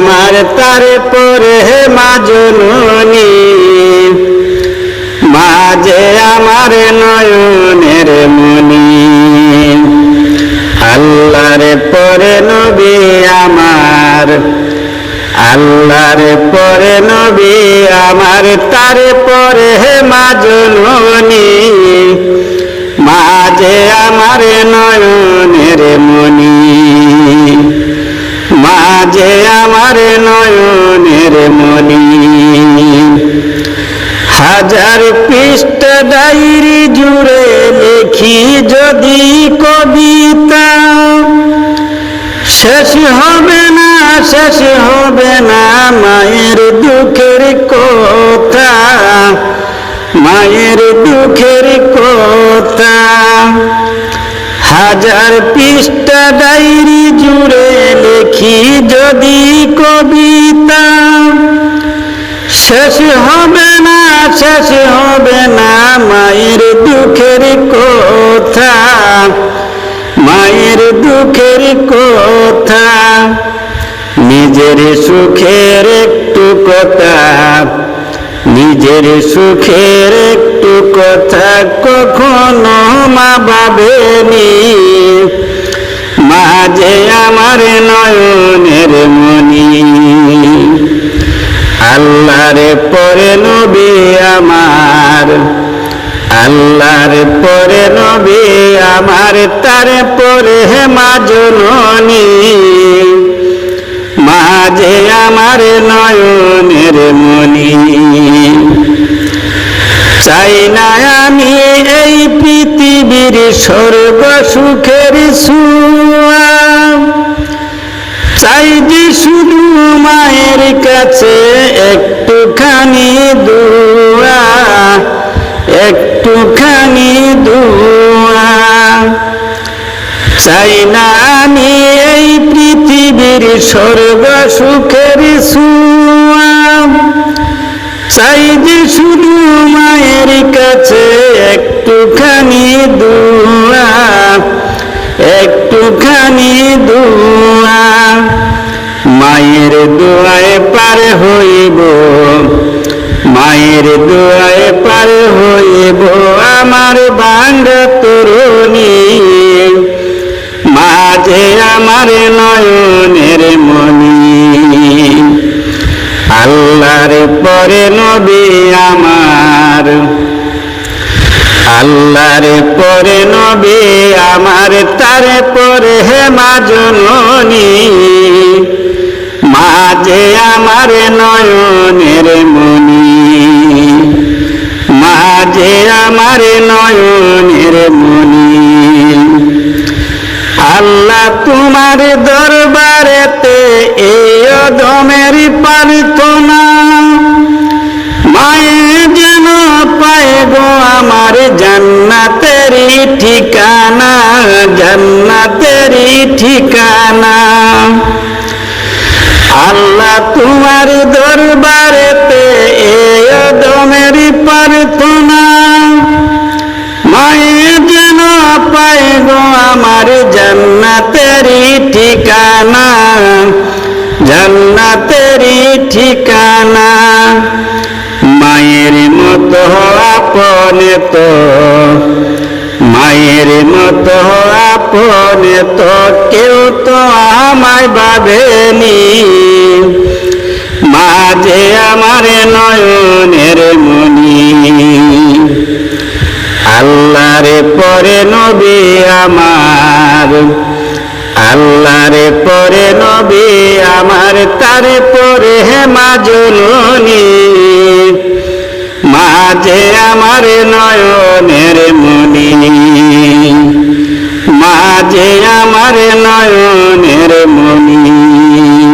আমার তারে পরে মাজননী মাঝে আমার নয়নের মনি আল্লাহর পরে নবী আমার। আল্লাহর পরে নবী আমার। তারে পরে মাজননী মাঝে আমার নয়নের মনি মাঝে আমার নয়নের মনি হাজার পৃষ্ঠ ডায়েরি জুড়ে লিখি যদি কবিতা। শেষ হবে না, শেষ হবে না মায়ের দুঃখের কথা। মায়ের দুঃখের কথা। হাজার পৃষ্ঠা যদি কবিতা শেষ হবে না, শেষ হবে না, মায়ের দুঃখের কথা, মায়ের দুঃখের কথা, নিজের সুখের একটু কথা, নিজের সুখের একটু কথা কখনো মা ভাবেনি মাঝে আমার নয়নের মনি আল্লাহর পরে নবী আমার, আল্লাহর পরে নবী আমার, তার পরে মাজননী মাঝে আমার নয়নের মনি চাই না আমি এই পৃথিবীর স্বর্গ সুখের সুয়া চাই যে শুধু কাছে একটুখানি দুয়া একটুখানি দুয়া চাই না আমি এই পৃথিবীর স্বর্গ সুখের সুয়া। চাই যে শুধু মায়ের কাছে দোয়ায় পার হইব, মায়ের দোয়ায় পার হইব, আমার বাঙ্গ তরুণী। মাঝে আমার নয়নের মনি আল্লাহর পরে নবী আমার। আল্লাহর পরে নবী আমার, তার পরে হে মাজননী মাঝে আমার নয়নের মনি মাঝে আমার নয়নের মনি আল্লাহ তোমার দরবারেতে এই অদমের প্রার্থনা। মায়ে যেন পায় গো আমার জান্নাতেরই ঠিকানা জান্নাতেরই ঠিকানা। আল্লাহ তোমার দরবারেতে এই অদমের প্রার্থনা। মায়ে যেন পাই গো আমার জান্নাতেরই ঠিকানা জান্নাতেরই ঠিকানা। মায়ের মতো আপনে তো মায়ের মতো আপনে তো কেউ তো আমায় ভাবেনি। মাঝে আমার নয়নের মনি আল্লাহর পরে নবী আমার। আল্লাহর পরে নবী আমার, তার পরে মাজননী মাঝে আমার নয়নের মনি মাঝে আমার নয়নের মনি